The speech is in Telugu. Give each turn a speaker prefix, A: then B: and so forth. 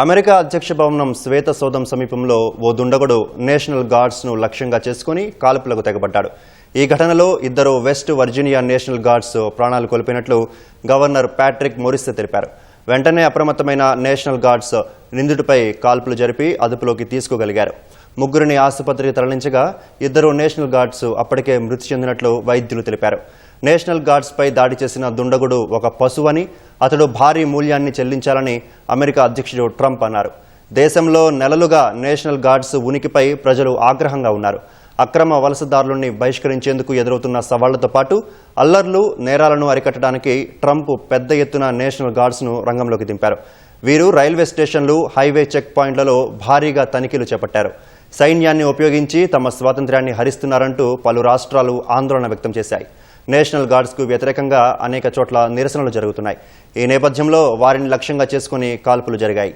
A: అమెరికా అధ్యక్ష భవనం శ్వేత సౌధం సమీపంలో ఓ దుండగుడు నేషనల్ గార్డ్స్ను లక్ష్యంగా చేసుకుని కాల్పులకు తెగబడ్డాడు. ఈ ఘటనలో ఇద్దరు వెస్ట్ వర్జీనియా నేషనల్ గార్డ్స్ ప్రాణాలు కోల్పోయినట్లు గవర్నర్ ప్యాట్రిక్ మొరిస్ తెలిపారు. వెంటనే అప్రమత్తమైన నేషనల్ గార్డ్స్ నిందితుడిపై కాల్పులు జరిపి అదుపులోకి తీసుకోగలిగారు. ముగ్గురిని ఆసుపత్రికి తరలించగా ఇద్దరు నేషనల్ గార్డ్స్ అప్పటికే మృతి చెందినట్లు వైద్యులు తెలిపారు. నేషనల్ గార్డ్స్పై దాడి చేసిన దుండగుడు ఒక పశువని అతడు భారీ మూల్యాన్ని చెల్లించాలని అమెరికా అధ్యక్షుడు ట్రంప్ అన్నారు. దేశంలో నెలలుగా నేషనల్ గార్డ్స్ ఉనికిపై ప్రజలు ఆగ్రహంగా ఉన్నారు. అక్రమ వలసదారులని బహిష్కరించేందుకు ఎదురవుతున్న సవాళ్ళతో పాటు అల్లర్లు నేరాలను అరికట్టడానికి ట్రంప్ పెద్ద ఎత్తున నేషనల్ గార్డ్స్ను రంగంలోకి దింపారు. వీరు రైల్వే స్టేషన్లు హైవే చెక్ పాయింట్లలో భారీగా తనిఖీలు చేపట్టారు. సైన్యాన్ని ఉపయోగించి తమ స్వాతంత్ర్యాన్ని హరిస్తున్నారంటూ పలు రాష్ట్రాలు ఆందోళన వ్యక్తం చేశాయి. నేషనల్ గార్డ్స్కు వ్యతిరేకంగా అనేక చోట్ల నిరసనలు జరుగుతున్నాయి. ఈ నేపథ్యంలో వారిని లక్ష్యంగా చేసుకుని కాల్పులు జరిగాయి.